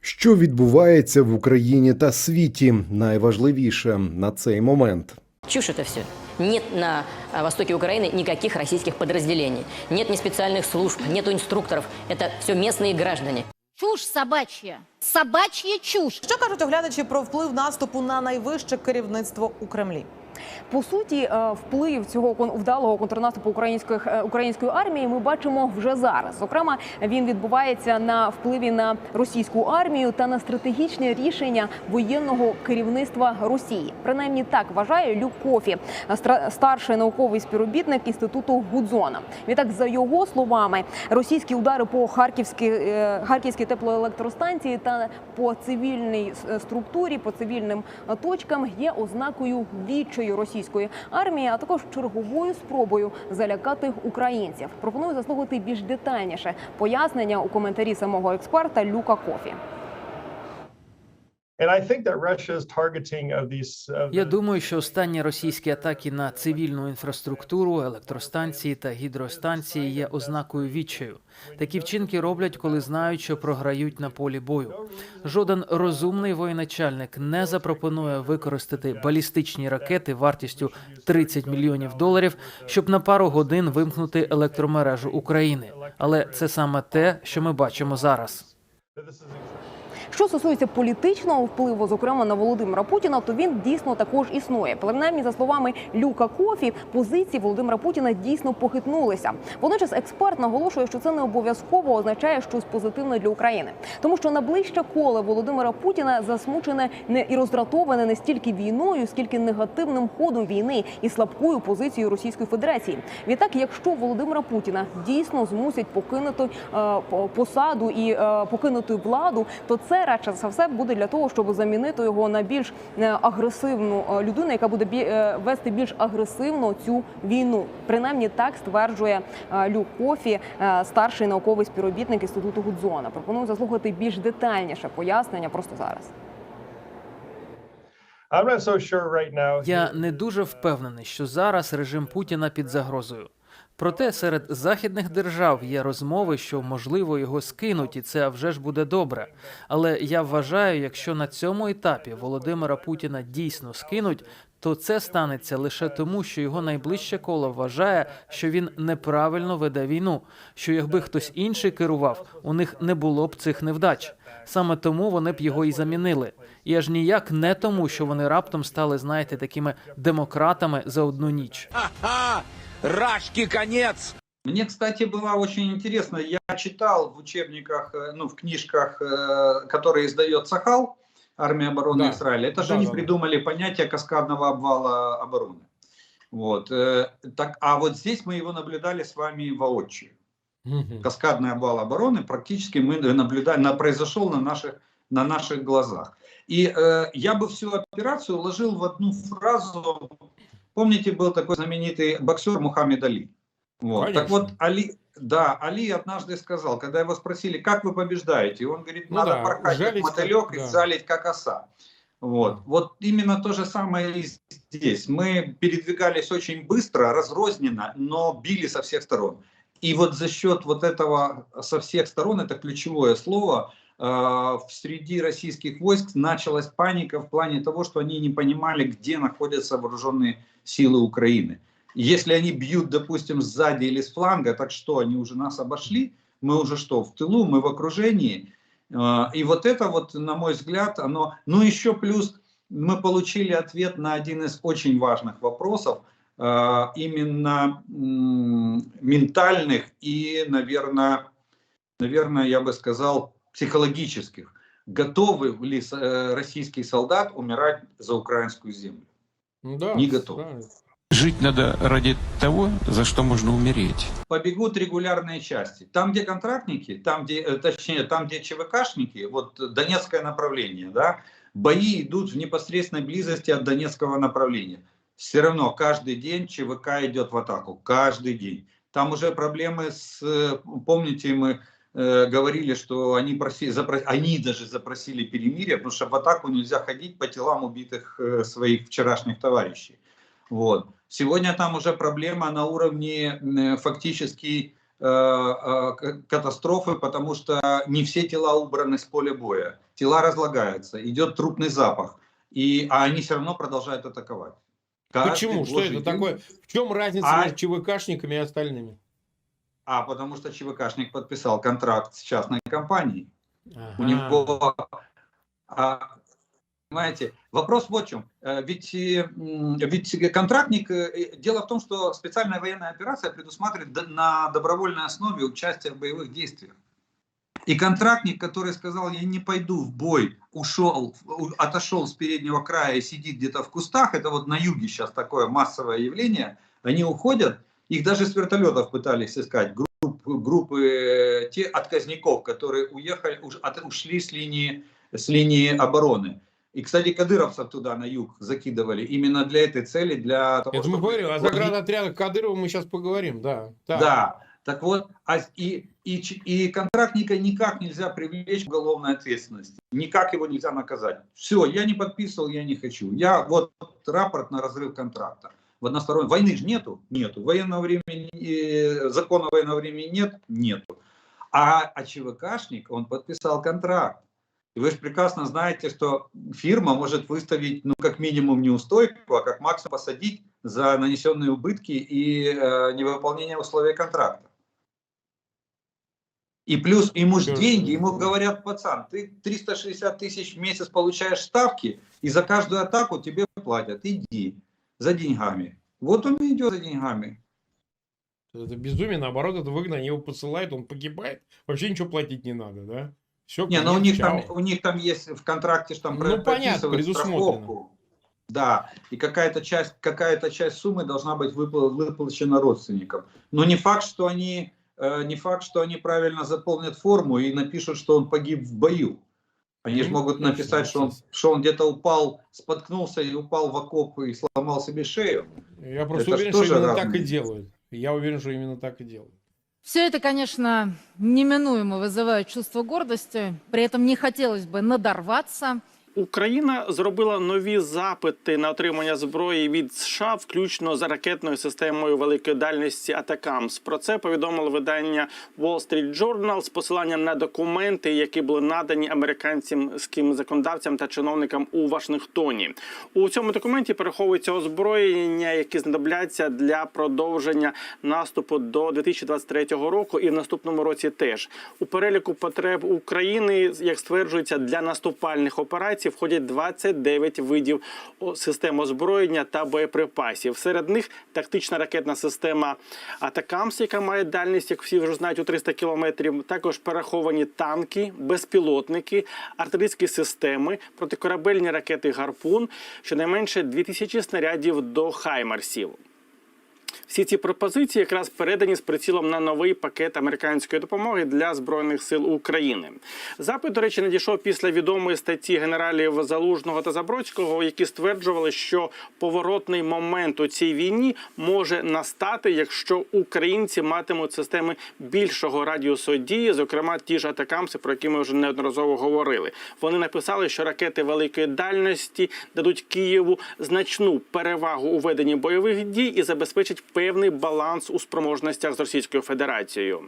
Що відбувається в Україні та світі? Найважливіше на цей момент. Чушь это все. Нет на а, востоке Украины никаких российских подразделений. Нет ни специальных служб, нету инструкторов. Это все местные граждане. Чушь собачья. Собачья чушь. Що кажуть оглядачі про вплив наступу на найвище керівництво у Кремлі? По суті, е, вплив цього вдалого контрнаступу українських е, української армії ми бачимо вже зараз. Зокрема, він відбувається на впливі на російську армію та на стратегічне рішення воєнного керівництва Росії. Принаймні так вважає Люк Кофі, старший науковий співробітник інституту Гудзона. Відтак, за його словами, російські удари по харківській е, харківській теплоелектростанції та по цивільній е, структурі, по цивільним е, точкам є ознакою відчаю російської армії, а також черговою спробою залякати українців. Пропоную заслухати більш детальніше пояснення у коментарі самого експерта Люка Кофі. Я думаю, що останні російські атаки на цивільну інфраструктуру, електростанції та гідростанції є ознакою відчаю. Такі вчинки роблять, коли знають, що програють на полі бою. Жоден розумний воєначальник не запропонує використати балістичні ракети вартістю 30 мільйонів доларів, щоб на пару годин вимкнути електромережу України. Але це саме те, що ми бачимо зараз. Що стосується політичного впливу, зокрема на Володимира Путіна, то він дійсно також існує. Принаймні, за словами Люка Кофі, позиції Володимира Путіна дійсно похитнулися. Водночас експерт наголошує, що це не обов'язково означає щось позитивне для України, тому що найближче коло Володимира Путіна засмучене не і роздратоване не стільки війною, скільки негативним ходом війни і слабкою позицією Російської Федерації. Відтак, якщо Володимира Путіна дійсно змусять покинути е, посаду і е, покинути владу, то це радше за все буде для того, щоб замінити його на більш е, агресивну е, людину, яка буде е, вести більш агресивно цю війну. Принаймні так стверджує Люк Кофі, старший науковий співробітник інституту Гудзона. Пропоную заслухати більш детальніше пояснення просто зараз. Я не дуже впевнений, що зараз режим Путіна під загрозою. Проте серед західних держав є розмови, що можливо його скинуть, і це вже ж буде добре. Але я вважаю, якщо на цьому етапі Володимира Путіна дійсно скинуть, то це станеться лише тому, що його найближче коло вважає, що він неправильно веде війну. Що якби хтось інший керував, у них не було б цих невдач. Саме тому вони б його і замінили. І аж ніяк не тому, що вони раптом стали, знаєте, такими демократами за одну ніч. Рашки конец! Мне, кстати, было очень интересно. Я читал в учебниках, э, ну, в книжках, э, которые издает Сахал, Армия обороны Да. Израиля. Это же Да, они да, да. придумали понятие каскадного обвала обороны. Вот. э, Так, а вот здесь мы его наблюдали с вами воочию. Мгм. Каскадный обвал обороны практически мы наблюдаем, на, произошел на наших, на наших глазах. И э, я бы всю операцию уложил в одну фразу. Помните, был такой знаменитый боксер Мухаммед Али? Вот. Так вот, Али, да, Али однажды сказал, когда его спросили, как вы побеждаете, он говорит, Ну надо да, порхать жалить как мотылек и да. залить как оса. Вот. вот именно то же самое и здесь. Мы передвигались очень быстро, разрозненно, но били со всех сторон. И вот за счет вот этого со всех сторон, это ключевое слово, э, среди российских войск началась паника в плане того, что они не понимали, где находятся вооруженные силы Украины. Если они бьют, допустим, сзади или с фланга, так что, они уже нас обошли? Мы уже что, в тылу, мы в окружении? Э, И вот это вот, на мой взгляд, оно... Ну, еще плюс мы получили ответ на один из очень важных вопросов, э, именно ментальных и, наверное, наверное, я бы сказал, психологических. Готовы ли э, российский солдат умирать за украинскую землю? Да, Не готов. правильно. Жить надо ради того, за что можно умереть. побегут регулярные части. Там, где контрактники, там, где, э, точнее, там, где ЧВКшники, вот Донецкое направление, да, бои идут в непосредственной близости от Донецкого направления. Все равно каждый день ЧВК идет в атаку, каждый день. Там уже проблемы с, э, помните, мы э, говорили, что они, проси, запро- они даже запросили перемирие, потому что в атаку нельзя ходить по телам убитых э, своих вчерашних товарищей. Вот. Сегодня там уже проблема на уровне э, фактически э, катастрофы, потому что не все тела убраны с поля боя. Тела разлагаются, идет трупный запах, и, а они все равно продолжают атаковать. Каждый Почему? Что это день. такое? В чем разница А- между ЧВКшниками и остальными? А, потому что ЧВКшник подписал контракт с частной компанией. У Ага. него, а, понимаете, вопрос вот в чем. Э, Ведь, э, ведь контрактник, э, дело в том, что специальная военная операция предусматривает на добровольной основе участие в боевых действиях. И контрактник, который сказал, я не пойду в бой, ушел, у- отошел с переднего края и сидит где-то в кустах, это вот на юге сейчас такое массовое явление, они уходят, их даже с вертолетов пытались искать, групп, группы э, те отказников, которые уехали, уж, от- ушли с линии, с линии обороны. И, кстати, кадыровцев туда на юг закидывали именно для этой цели, для того, Это мы чтобы- говорим, о заградотрядах Кадырова мы сейчас поговорим, да. Так. да, так вот, а и, и, и контрактника никак нельзя привлечь к уголовной ответственности. Никак его нельзя наказать. Все, я не подписывал, я не хочу. Я вот рапорт на разрыв контракта. В одностороннем. Войны же нету? Нету. Военного времени, э, закона военного времени нет? Нету. А, а ЧВКшник, он подписал контракт. И вы же прекрасно знаете, что фирма может выставить, ну, как минимум, неустойку, а как максимум посадить за нанесенные убытки и э, невыполнение условий контракта. И плюс ему же деньги, ему говорят, пацан, ты 360 тысяч в месяц получаешь ставки, и за каждую атаку тебе платят. Иди за деньгами. Вот он и идет за деньгами. Это безумие, наоборот, это выгодно, они его посылают, он погибает, вообще ничего платить не надо, да? Все, Не, но у них, там, у них там есть в контракте, что там Ну, понятно, страховку. Да, и какая-то часть, какая-то часть суммы должна быть выпла- выплачена родственникам. Но не факт, что они, э, не факт, что они правильно заполнят форму и напишут, что он погиб в бою. Они же могут написать, что он, что он где-то упал, споткнулся и упал в окоп и сломал себе шею. Я просто это уверен, что именно так и делают. Я уверен, что именно так и делают. Все это, конечно, неминуемо вызывает чувство гордости. При этом не хотелось бы надорваться. Україна зробила нові запити на отримання зброї від США, включно з ракетною системою великої дальності Атакамс. Про це повідомило видання Wall Street Journal з посиланням на документи, які були надані американським законодавцям та чиновникам у Вашингтоні. У цьому документі переховується озброєння, які знадобляться для продовження наступу до 2023 року і в наступному році теж у переліку потреб України, як стверджується, для наступальних операцій входять 29 видів систем озброєння та боєприпасів. Серед них тактична ракетна система Атакамс, яка має дальність, як всі вже знають, у 300 кілометрів. Також переховані танки, безпілотники, артилерійські системи, протикорабельні ракети Гарпун, щонайменше 2000 снарядів до Хаймарсів. Всі ці пропозиції якраз передані з прицілом на новий пакет американської допомоги для збройних сил України. Запит, до речі, надійшов після відомої статті генералів Залужного та Забродського, які стверджували, що поворотний момент у цій війні може настати, якщо українці матимуть системи більшого радіусу дії, зокрема ті ж атакамси, про які ми вже неодноразово говорили. Вони написали, що ракети великої дальності дадуть Києву значну перевагу у веденні бойових дій і забезпечать певний баланс у спроможностях з Російською Федерацією.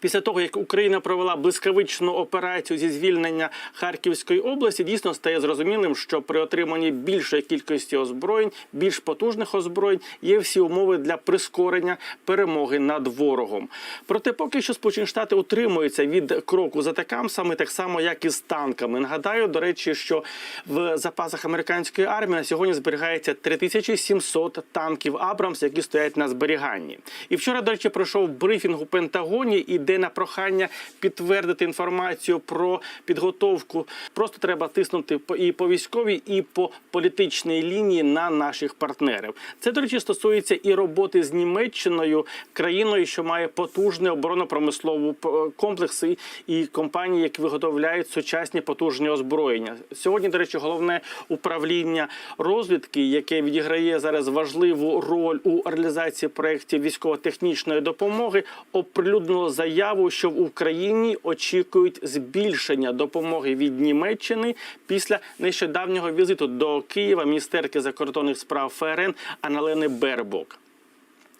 Після того, як Україна провела блискавичну операцію зі звільнення Харківської області, дійсно стає зрозумілим, що при отриманні більшої кількості озброєнь, більш потужних озброєнь, є всі умови для прискорення перемоги над ворогом. Проте, поки що Сполучені Штати утримуються від кроку за атакамсами, так само як і з танками. Нагадаю, до речі, що в запасах американської армії на сьогодні зберігається 3700 танків Абрамс, які стоять на зберіганні. І вчора, до речі, пройшов брифінг у Пентагоні, і де на прохання підтвердити інформацію про підготовку. Просто треба тиснути і по військовій, і по політичній лінії на наших партнерів. Це, до речі, стосується і роботи з Німеччиною, країною, що має потужний оборонно-промисловий комплекс і- і компанії, які виготовляють сучасні потужні озброєння. Сьогодні, до речі, головне управління розвідки, яке відіграє зараз важливу роль у реалізації проєктів військово-технічної допомоги, оприлюднило заяву, що в Україні очікують збільшення допомоги від Німеччини після нещодавнього візиту до Києва міністерки закордонних справ ФРН Аналени Бербок.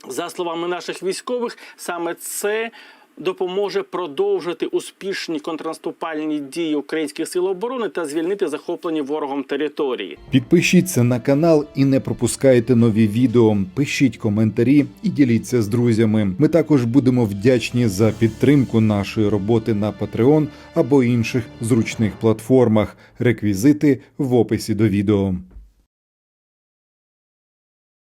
За словами наших військових, саме це допоможе продовжити успішні контрнаступальні дії українських сил оборони та звільнити захоплені ворогом території. Підпишіться на канал і не пропускайте нові відео. Пишіть коментарі і діліться з друзями. Ми також будемо вдячні за підтримку нашої роботи на Patreon або інших зручних платформах. Реквізити в описі до відео.